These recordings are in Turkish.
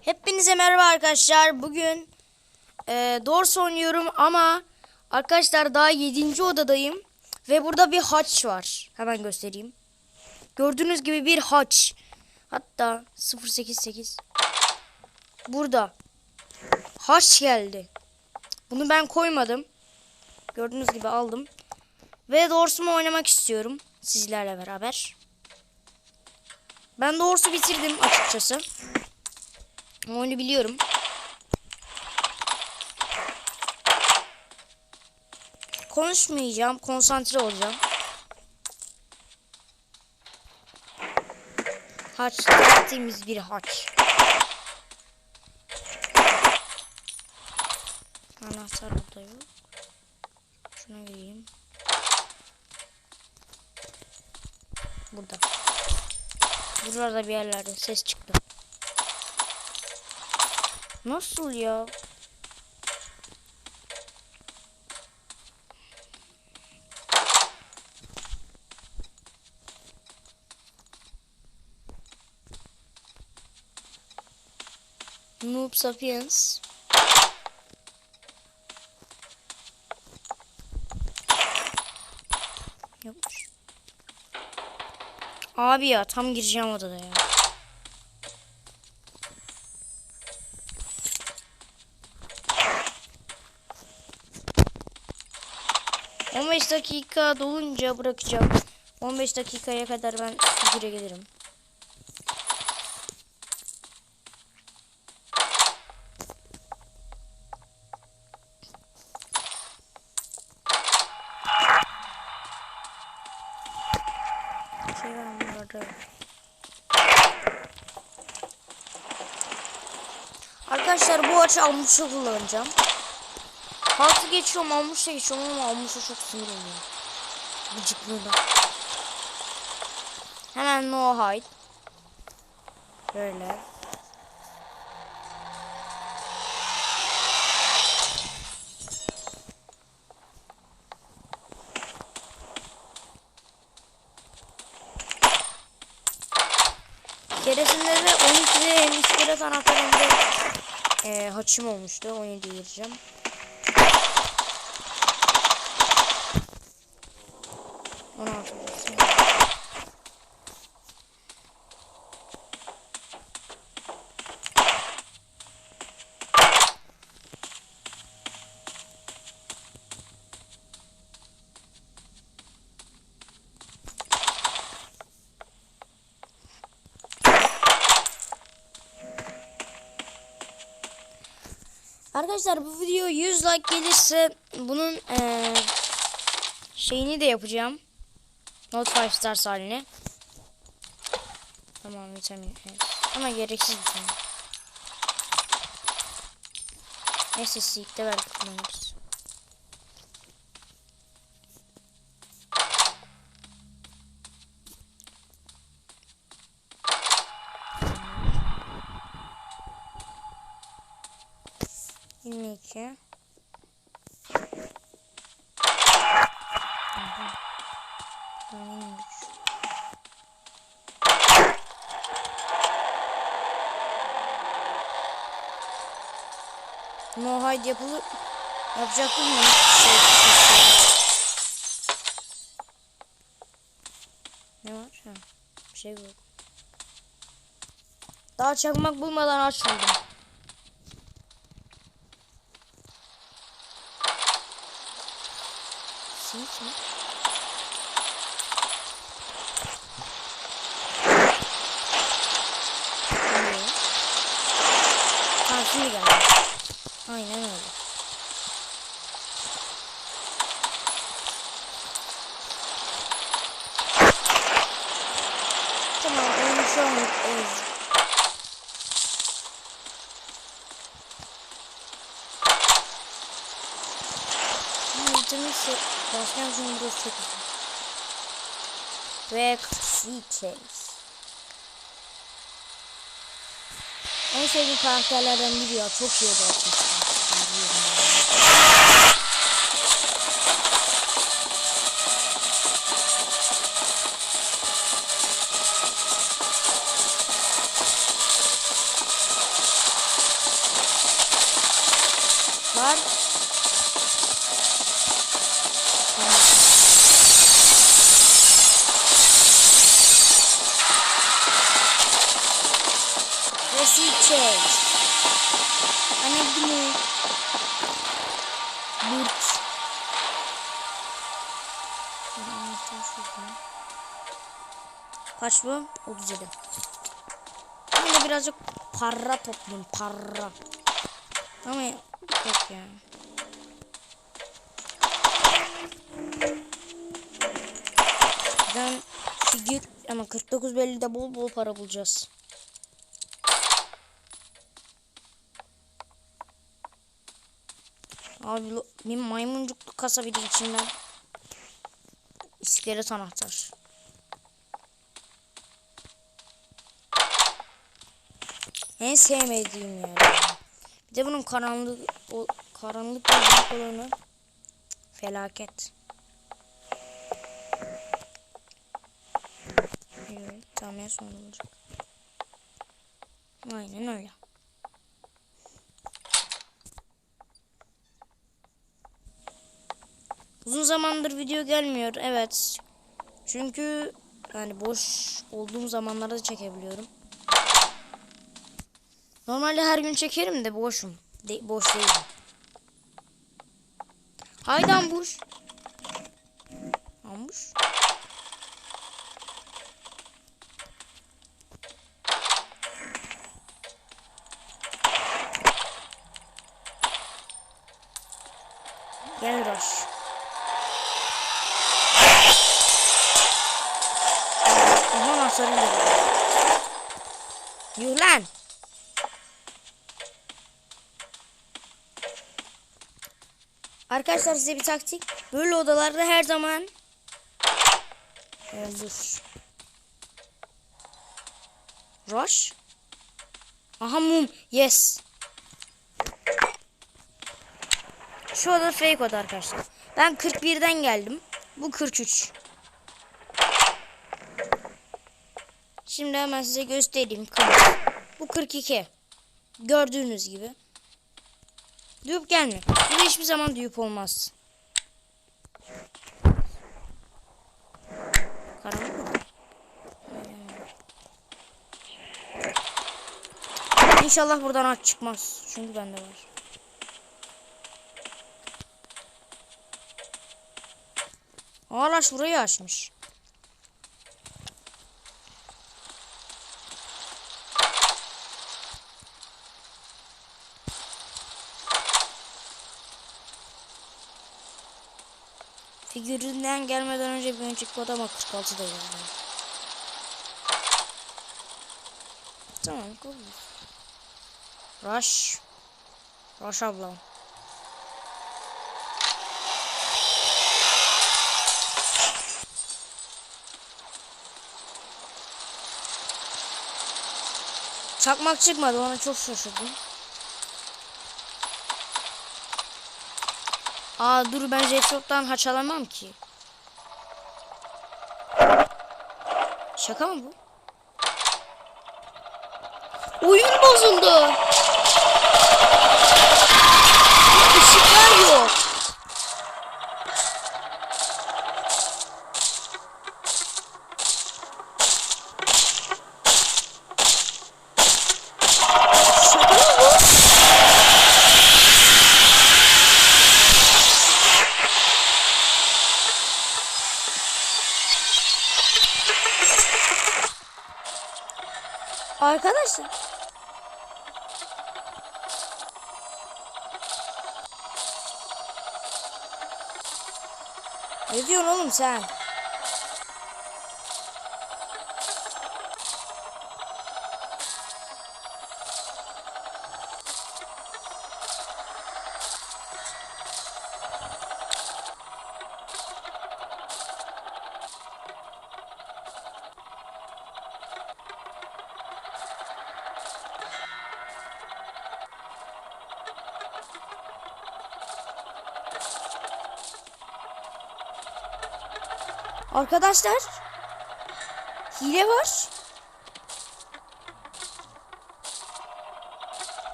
Hepinize merhaba arkadaşlar. Bugün e, Doors oynuyorum ama arkadaşlar daha 7. odadayım. Ve burada bir haç var. Hemen göstereyim. Gördüğünüz gibi bir haç. Hatta 088. Burada. Haç geldi. Bunu ben koymadım. Gördüğünüz gibi aldım. Ve Doors'umu oynamak istiyorum. Sizlerle beraber. Ben Doors'u bitirdim açıkçası. Oyunu biliyorum. Konuşmayacağım. Konsantre olacağım. Haç. Tertemiz bir haç. Anahtar burada yok. Şuna gireyim. Burada. Burada bir yerlerde ses çıktı. Nasıl ya? Noob Sapiens. Yokmuş. Abi ya tam gireceğim odada ya. On beş dakika dolunca bırakacağım. 15 dakikaya kadar ben figüre gelirim. Şey var? Arkadaşlar bu açı almışı kullanacağım. Altı geçiyorum almışa geçiyorum ama almışa çok sinir oluyorum. Gıcıklığına. Hemen no hide. Böyle. Keresinde de 12'de hem iskelet anahtar hem de e, haçım olmuştu. 17 gireceğim. Onu hatırlıyorsun. Arkadaşlar bu video 100 like gelirse bunun eee, şeyini de yapacağım. Not 5 stars haline. Tamam vitamin evet. Ama gereksiz vitamin. Neyse silkte belki kullanırız. Yirmi iki. Yirmi üç. Hide yapılı yapacaktım ya. Şey, şey. Ne var? Ha, bir şey yok. Daha çakmak bulmadan açmadım. Simit mi? Nereye? Ha şimdi geldi. Aynen öyle. Tamam oyunu şu an ez. Başkan şunun burası çok güzel. Ve Sea Chase. En sevdiğim karakterlerden biri ya. Çok iyi oldu Resim çek. Anne bunu. Burt. Kaç bu? 37. Şimdi birazcık para toplayayım. Para. Ama yok ya. Ben figür ama 49 belli de bol bol para bulacağız. Abi bir maymuncuklu kasa bir de içinden. İskelet anahtar. En sevmediğim yer. Bir de bunun karanlık o karanlık bir olanı felaket. Evet, tamam en son olacak. Aynen öyle. Uzun zamandır video gelmiyor. Evet. Çünkü yani boş olduğum zamanlarda da çekebiliyorum. Normalde her gün çekerim de boşum. De boş değilim. Haydi ambuş. Ambuş. Gel Roş. Aha nasıl Yuh lan. Arkadaşlar size bir taktik. Böyle odalarda her zaman Evet, dur. Rush. Aha mum. Yes. Şu oda fake oda arkadaşlar. Ben 41'den geldim. Bu 43. Şimdi hemen size göstereyim. 40. Bu 42. Gördüğünüz gibi. Düğüp gelmiyor. Burada hiçbir zaman düğüp olmaz. Karanlık mı? İnşallah buradan aç çıkmaz. Çünkü bende var. Ağlaş burayı açmış. Figüründen gelmeden önce bir önceki odama 46 da geldi. Tamam kabul. Rush. Rush ablam. Çakmak çıkmadı ona çok şaşırdım. Aa dur ben Jetshot'tan haç alamam ki. Şaka mı bu? Oyun bozuldu. Işıklar yok. Şaka mı bu? Arkadaşlar. Ne diyorsun oğlum sen? Arkadaşlar. Hile var.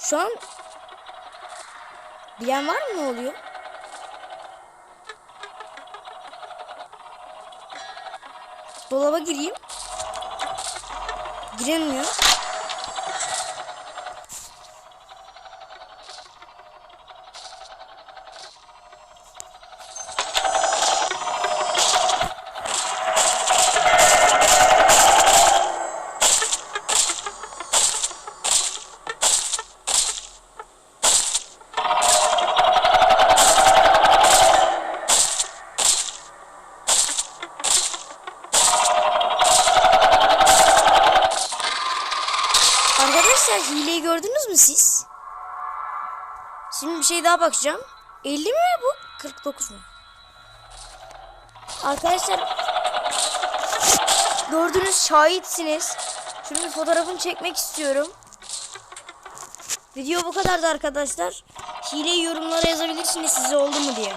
Şu an bilen var mı ne oluyor? Dolaba gireyim. Giremiyor. Hileyi gördünüz mü siz? Şimdi bir şey daha bakacağım. 50 mi bu? 49 mu? Arkadaşlar gördünüz şahitsiniz. Bir fotoğrafını çekmek istiyorum. Video bu kadardı arkadaşlar. Hileyi yorumlara yazabilirsiniz size oldu mu diye.